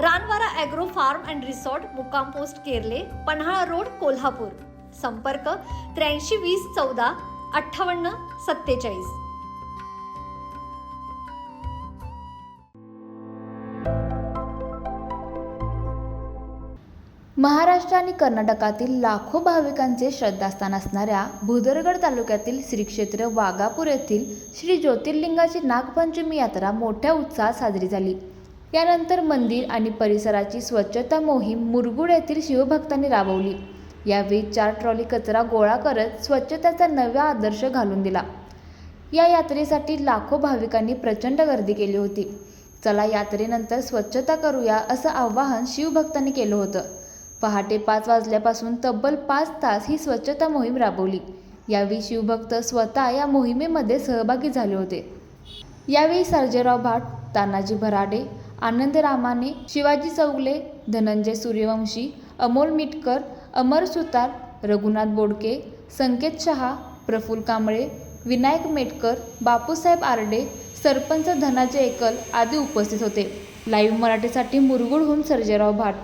Ranvara agro farm and resort मुक्काम post Kerle Panhala road Kolhapur. संपर्क त्र्याऐंशी वीस चौदा अठ्ठावन्न सत्तेचाळीस. महाराष्ट्र आणि कर्नाटकातील लाखो भाविकांचे श्रद्धास्थान असणाऱ्या भुदरगड तालुक्यातील श्री क्षेत्र वाघापूर येथील श्री ज्योतिर्लिंगाची नागपंचमी यात्रा मोठ्या उत्साहात साजरी झाली. यानंतर मंदिर आणि परिसराची स्वच्छता मोहीम मुरगुड येथील शिवभक्तांनी राबवली. यावेळी चार ट्रॉली कचरा गोळा करत स्वच्छतेचा नवा आदर्श घालून दिला. या यात्रेसाठी लाखो भाविकांनी प्रचंड गर्दी केली होती. चला यात्रेनंतर स्वच्छता करूया असं आवाहन शिवभक्तांनी केलं होतं. पहाटे पाच वाजल्यापासून तब्बल पाच तास ही स्वच्छता मोहीम राबवली. यावेळी शिवभक्त स्वतः या मोहिमेमध्ये सहभागी झाले होते. यावेळी सर्जेराव भाट तानाजी भराडे आनंद रामाने शिवाजी चौगले धनंजय सूर्यवंशी अमोल मिटकर अमर सुतार रघुनाथ बोडके संकेत शहा प्रफुल कांबळे विनायक मेटकर बापूसाहेब आरडे सरपंच धनाजय एकल आदी उपस्थित होते. लाईव्ह मराठीसाठी मुरगुडहून सर्जेराव भाट